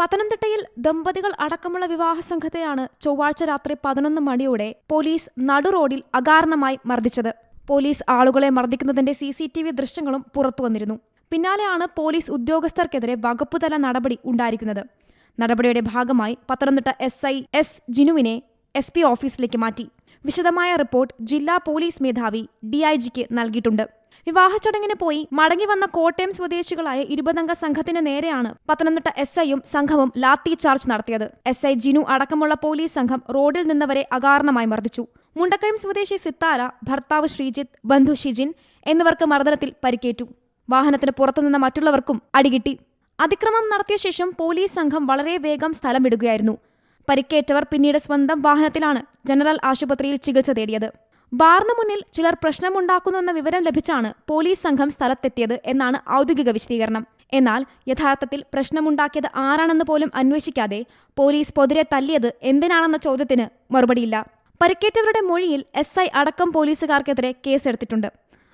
പത്തനംതിട്ടയിൽ ദമ്പതികൾ അടക്കമുള്ള വിവാഹ സംഘത്തെയാണ് ചൊവ്വാഴ്ച രാത്രി പതിനൊന്ന് മണിയോടെ പോലീസ് നടുറോഡിൽ അകാരണമായി മർദ്ദിച്ചത്. പോലീസ് ആളുകളെ മർദ്ദിക്കുന്നതിന്റെ സി സി ടി വി ദൃശ്യങ്ങളും പുറത്തുവന്നിരുന്നു പിന്നാലെയാണ് പോലീസ് ഉദ്യോഗസ്ഥർക്കെതിരെ വകുപ്പുതല നടപടി ഉണ്ടായിരിക്കുന്നത്. നടപടിയുടെ ഭാഗമായി പത്തനംതിട്ട എസ് ഐ എസ് ജിനുവിനെ എസ് പി ഓഫീസിലേക്ക് മാറ്റി. വിശദമായ റിപ്പോർട്ട് ജില്ലാ പോലീസ് മേധാവി ഡിഐജിക്ക് നൽകിയിട്ടുണ്ട്. വിവാഹ ചടങ്ങിന് പോയി മടങ്ങി വന്ന കോട്ടയം സ്വദേശികളായ ഇരുപതംഗ സംഘത്തിന് നേരെയാണ് പത്തനംതിട്ട എസ് ഐയും സംഘവും ലാത്തി ചാർജ് നടത്തിയത്. എസ് ഐ ജിനു അടക്കമുള്ള പോലീസ് സംഘം റോഡിൽ നിന്നവരെ അകാരണമായി മർദ്ദിച്ചു. മുണ്ടക്കയം സ്വദേശി സിത്താര ഭർത്താവ് ശ്രീജിത്ത് ബന്ധു ഷിജിൻ എന്നിവർക്ക് മർദ്ദനത്തിൽ പരിക്കേറ്റു. വാഹനത്തിന് പുറത്തുനിന്ന മറ്റുള്ളവർക്കും അടികിട്ടി. അതിക്രമം നടത്തിയ ശേഷം പോലീസ് സംഘം വളരെ വേഗം സ്ഥലം വിടുകയായിരുന്നു. പരിക്കേറ്റവർ പിന്നീട് സ്വന്തം വാഹനത്തിലാണ് ജനറൽ ആശുപത്രിയിൽ ചികിത്സ തേടിയത്. ബാറിന് മുന്നിൽ ചിലർ പ്രശ്നമുണ്ടാക്കുന്നുവെന്ന വിവരം ലഭിച്ചാണ് പോലീസ് സംഘം സ്ഥലത്തെത്തിയത് എന്നാണ് ഔദ്യോഗിക വിശദീകരണം. എന്നാൽ യഥാർത്ഥത്തിൽ പ്രശ്നമുണ്ടാക്കിയത് ആരാണെന്ന് പോലും അന്വേഷിക്കാതെ പോലീസ് പൊതിരെ തല്ലിയത് എന്തിനാണെന്ന ചോദ്യത്തിന് മറുപടിയില്ല. പരിക്കേറ്റവരുടെ മൊഴിയിൽ എസ് ഐ അടക്കം പോലീസുകാർക്കെതിരെ കേസെടുത്തിട്ടുണ്ട്.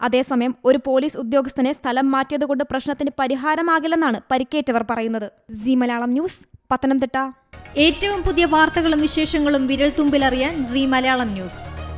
അതേസമയം ഒരു പോലീസ് ഉദ്യോഗസ്ഥനെ സ്ഥലം മാറ്റിയതുകൊണ്ട് പ്രശ്നത്തിന് പരിഹാരമാകില്ലെന്നാണ് പരിക്കേറ്റവർ പറയുന്നത്. Zee Malayalam news Pathanamthitta. ഏറ്റവും പുതിയ വാർത്തകളും വിശേഷങ്ങളും വിരൽ തുമ്പിലറിയാൻ സി മലയാളം ന്യൂസ്.